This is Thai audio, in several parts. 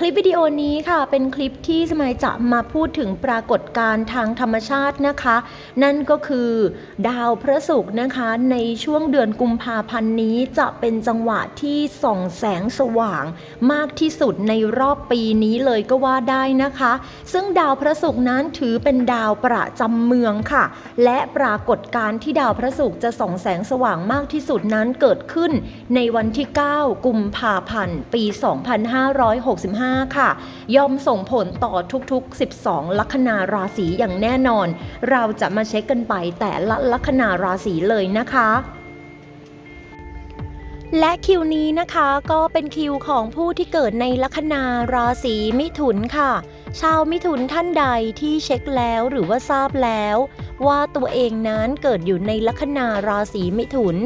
คลิปวิดีโอนี้ค่ะเป็นคลิปที่สมัยจะมาพูดถึงปรากฏการณ์ทางธรรมชาตินะคะ นั่นก็คือ ดาวพระศุกร์นะคะในช่วงเดือนกุมภาพันธ์นี้จะเป็นจังหวะที่ส่องแสงสว่าง มากที่สุดในรอบปีนี้เลยก็ว่าได้นะคะ ซึ่งดาวพระศุกร์นั้นถือเป็นดาวประจำเมืองค่ะ และปรากฏการณ์ที่ดาวพระศุกร์จะส่องแสงสว่างมากที่สุดนั้นเกิดขึ้นในวันที่ 9 กุมภาพันธ์ ปี 2565ค่ะ ย่อมส่งผลต่อทุกๆ 12 ลัคนาราศีอย่างแน่นอน เราจะมาเช็คกันไปแต่ละลัคนาราศีเลยนะคะและคิวนี้นะคะก็เป็นคิวของผู้ที่เกิดในลัคนาราศีมิถุนค่ะ ชาวมิถุนท่านใดที่เช็คแล้วหรือว่าทราบแล้ว ว่าตัวเองนั้นเกิดอยู่ในลัคนาราศีมิถุน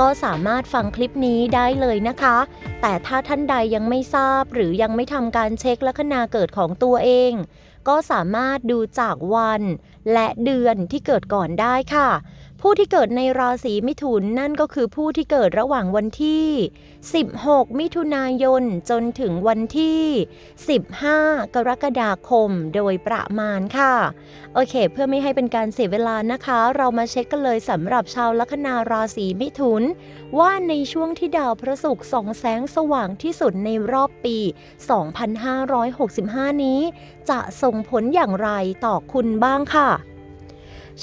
ก็สามารถฟังคลิปนี้ได้เลยนะคะ แต่ถ้าท่านใดยังไม่ทราบหรือยังไม่ทำการเช็คลัคนาเกิดของตัวเอง ก็สามารถดูจากวัน และเดือนที่เกิดก่อนได้ค่ะ ผู้ที่เกิดในราศีมิถุนนั่นก็คือผู้ที่เกิดระหว่างวันที่ 16 มิถุนายนจนถึงวันที่ 15 กรกฎาคมโดยประมาณค่ะ โอเค เพื่อไม่ให้เป็นการเสียเวลานะคะ เรามาเช็คกันเลยสำหรับชาวลัคนาราศีมิถุน ว่าในช่วงที่ดาวพระศุกร์ส่องแสงสว่างที่สุดในรอบปี 2565 นี้ จะส่งผลอย่างไรต่อคุณบ้างค่ะ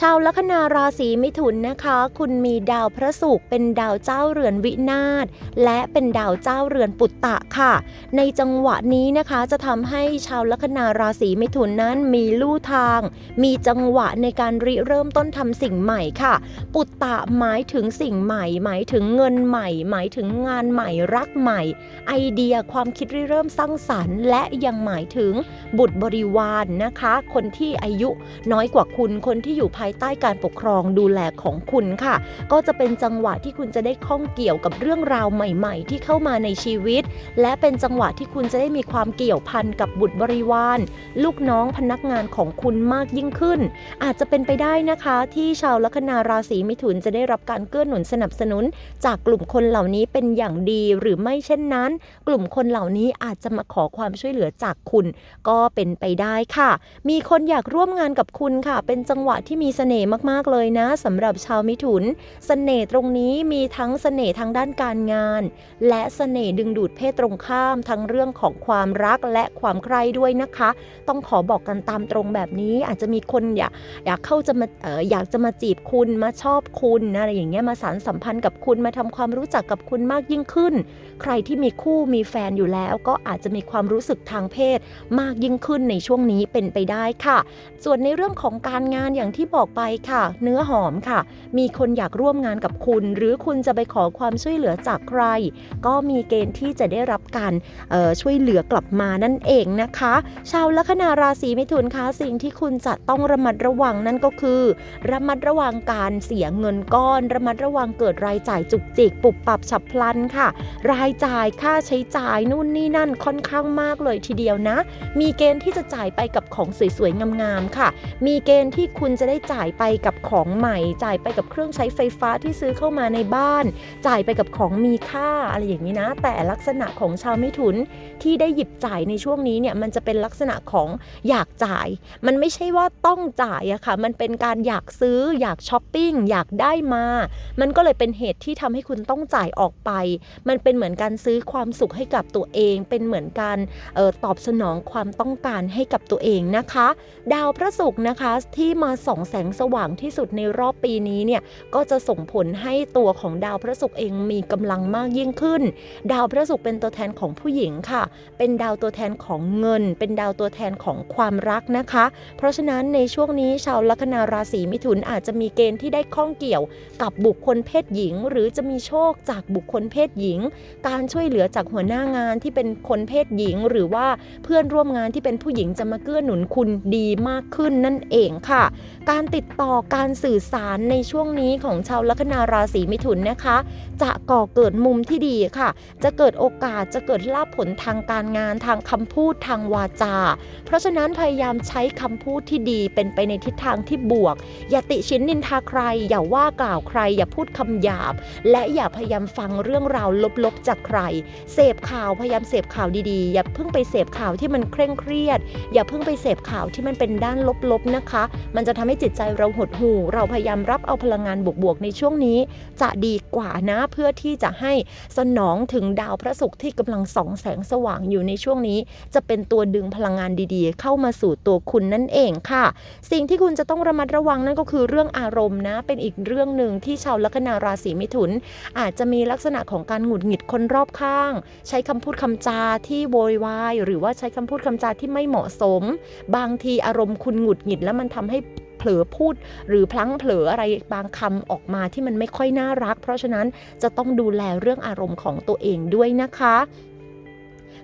ชาวลัคนาราศีมิถุนนะคะ คุณมีดาวพระศุกร์เป็นดาวเจ้าเรือนวินาศและเป็นดาวเจ้าเรือนปุตตะค่ะ ในจังหวะนี้นะคะจะทำให้ชาวลัคนาราศีมิถุนนั้นมีลู่ทาง มีจังหวะในการริเริ่มต้นทำสิ่งใหม่ค่ะ ปุตตะหมายถึงสิ่งใหม่ หมายถึงเงินใหม่ หมายถึงงานใหม่รักใหม่ ไอเดียความคิดริเริ่มสร้างสรรค์และยังหมายถึงบุตรบริวารนนะคะ คนที่อายุน้อยกว่าคุณคนที่อยู่ภายใต้การปกครองดูแลของคุณค่ะ ก็จะเป็นจังหวะที่คุณจะได้ข้องเกี่ยวกับเรื่องราวใหม่ ๆ ที่เข้ามาในชีวิต และเป็นจังหวะที่คุณจะได้มีความเกี่ยวพันกับบุตรบริวาร ลูกน้องพนักงานของคุณมากยิ่งขึ้น อาจจะเป็นไปได้นะคะที่ชาวลัคนาราศีมิถุนจะได้รับการเกื้อหนุนสนับสนุน จากกลุ่มคนเหล่านี้เป็นอย่างดีหรือไม่เช่นนั้น กลุ่มคนเหล่านี้อาจจะมาขอความช่วยเหลือจากคุณ ก็เป็นไปได้ค่ะ มีคนอยากร่วมงานกับคุณค่ะ เป็นจังหวะที่มีเสน่ห์มากๆเลยนะสำหรับชาวมิถุนเสน่ห์ตรงนี้มีทั้งเสน่ห์ทางด้านการงาน และเสน่ห์ดึงดูดเพศตรงข้ามทั้งเรื่องของความรักและความใคร่ด้วยนะคะ ต้องขอบอกกันตามตรงแบบนี้อาจจะมีคนอยากอยากเข้าจะมาอออยากจะมาจีบคุณมาชอบคุณอะไรอย่างเงี้ยมาสานสัมพันธ์กับคุณมาทำความรู้จักกับคุณมากยิ่งขึ้น ใครที่มีคู่มีแฟนอยู่แล้ว ก็อาจจะมีความรู้สึกทางเพศ มากยิ่งขึ้นในช่วงนี้เป็นไปได้ค่ะ ส่วนในเรื่องของการงานอย่างที่บอกไปค่ะ เนื้อหอมค่ะ มีคนอยากร่วมงานกับคุณ หรือคุณจะไปขอความช่วยเหลือจากใคร ก็มีเกณฑ์ที่จะได้รับการออช่วยเหลือกลับมานั่นเองนะคะ ชาวลัคนาราศีมิถุนคะสิ่งที่คุณจะต้องระมัดระวังนั่นก็คือ ระมัดระวังการเสียเงินก้อน ระมัดระวังเกิดรายจ่ายจุกจิก ปุบปับฉับพลันค่ะ รายจ่ายค่าใช้จ่ายนู่นนี่นั่นค่อนข้างมากเลยทีเดียวนะ มีเกณฑ์ที่จะจ่ายไปกับของสวยๆงามๆค่ะ มีเกณฑ์ที่คุณจะได้จ่ายไปกับของใหม่ จ่ายไปกับเครื่องใช้ไฟฟ้าที่ซื้อเข้ามาในบ้าน จ่ายไปกับของมีค่าอะไรอย่างนี้นะ แต่ลักษณะของชาวมิถุนที่ได้หยิบจ่ายในช่วงนี้เนี่ยมันจะเป็นลักษณะของอยากจ่าย มันไม่ใช่ว่าต้องจ่ายอะค่ะ มันเป็นการอยากซื้ออยากช้อปปิ้งอยากได้มา มันก็เลยเป็นเหตุที่ทำให้คุณต้องจ่ายออกไป มันเป็นเหมือนการซื้อความสุขให้กับตัวเอง เป็นเหมือนการออตอบสนองความต้องการให้กับตัวเองนะคะ ดาวพระศุกร์นะคะที่มาส่องแสสงสว่างที่สุดในรอบปีนี้เนี่ยก็จะส่งผลให้ตัวของดาวพระศุกร์เองมีกำลังมากยิ่งขึ้น ดาวพระศุกร์เป็นตัวแทนของผู้หญิงค่ะ เป็นดาวตัวแทนของเงิน เป็นดาวตัวแทนของความรักนะคะ เพราะฉะนั้นในช่วงนี้ชาวลัคนาราศีมิถุนอาจจะมีเกณฑ์ที่ได้ข้องเกี่ยวกับบุคคลเพศหญิง หรือจะมีโชคจากบุคคลเพศหญิง การช่วยเหลือจากหัวหน้างานที่เป็นคนเพศหญิง หรือว่าเพื่อนร่วมงานที่เป็นผู้หญิงจะมาเกื้อหนุนคุณดีมากขึ้นนั่นเองค่ะ การติดต่อการสื่อสารในช่วงนี้ของชาวลัคนาราศีมิถุนนะคะ จะก่อเกิดมุมที่ดีค่ะ จะเกิดโอกาสจะเกิดลาภผลทางการงานทางคำพูดทางวาจา เพราะฉะนั้นพยายามใช้คำพูดที่ดีเป็นไปในทิศทางที่บวก อย่าติชินนินทาใคร อย่าว่ากล่าวใคร อย่าพูดคำหยาบ และอย่าพยายามฟังเรื่องราวลบๆจากใคร เสพข่าวพยายามเสพข่าวดีๆ อย่าเพิ่งไปเสพข่าวที่มันเคร่งเครียด อย่าเพิ่งไปเสพข่าวที่มันเป็นด้านลบๆนะคะ มันจะทำให้จิตใจเราหดหู่ เราพยายามรับเอาพลังงานบวกๆในช่วงนี้ จะดีกว่านะเพื่อที่จะให้สนองถึงดาวพระศุกร์ที่กำลังส่องแสงสว่างอยู่ในช่วงนี้ จะเป็นตัวดึงพลังงานดีๆ เข้ามาสู่ตัวคุณนั่นเองค่ะ สิ่งที่คุณจะต้องระมัดระวังนั่นก็คือเรื่องอารมณ์นะ เป็นอีกเรื่องหนึ่งที่ชาวลัคนาราศีมิถุน อาจจะมีลักษณะของการหงุดหงิดคนรอบข้าง ใช้คำพูดคำจาที่โวยวายหรือว่าใช้คำพูดคำจาที่ไม่เหมาะสม บางทีอารมณ์คุณหงุดหงิดแล้วมันทำให้ ลอพูด หรือพลั้งเผลออะไรบางคำออกมาที่มันไม่ค่อยน่ารัก เพราะฉะนั้นจะต้องดูแลเรื่องอารมณ์ของตัวเองด้วยนะคะ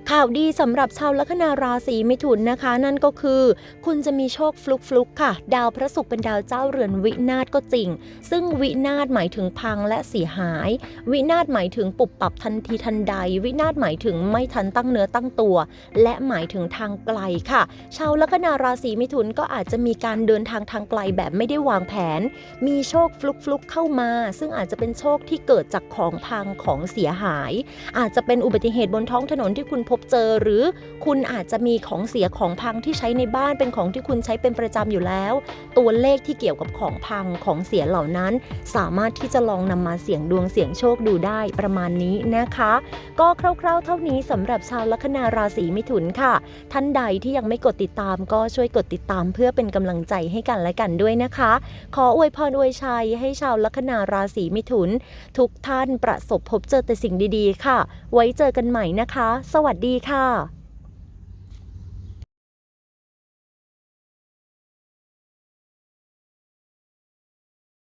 ข่าวดีสำหรับชาวลัคนาราศีมิถุนนะคะ นั่นก็คือ คุณจะมีโชคฟลุกฟลุกๆค่ะ ดาวพระศุกร์เป็นดาวเจ้าเรือนวินาศก็จริง ซึ่งวินาศหมายถึงพังและเสียหาย วินาศหมายถึงปุบปับทันทีทันใด วินาศหมายถึงไม่ทันตั้งเนื้อตั้งตัว และหมายถึงทางไกลค่ะ ชาวลัคนาราศีมิถุนก็อาจจะมีการเดินทางทางไกลแบบไม่ได้วางแผน มีโชคฟลุกฟลุกๆเข้ามา ซึ่งอาจจะเป็นโชคที่เกิดจากของพังของเสียหาย อาจจะเป็นอุบัติเหตุบนท้องถนนที่คุณพบเจอ หรือคุณอาจจะมีของเสียของพังที่ใช้ในบ้านเป็นของที่คุณใช้เป็นประจำอยู่แล้ว ตัวเลขที่เกี่ยวกับของพังของเสียเหล่านั้น สามารถที่จะลองนำมาเสี่ยงดวงเสี่ยงโชคดูได้ประมาณนี้นะคะ ก็คร่าวๆ เท่านี้สำหรับชาวลัคนาราศีมิถุนค่ะ ท่านใดที่ยังไม่กดติดตามก็ช่วยกดติดตามเพื่อเป็นกำลังใจให้กันและกันด้วยนะคะ ขออวยพรอวยชัยให้ชาวลัคนาราศีมิถุน ทุกท่านประสบพบเจอแต่สิ่งดีๆ ค่ะ ไว้เจอกันใหม่นะคะ สวัสดีค่ะ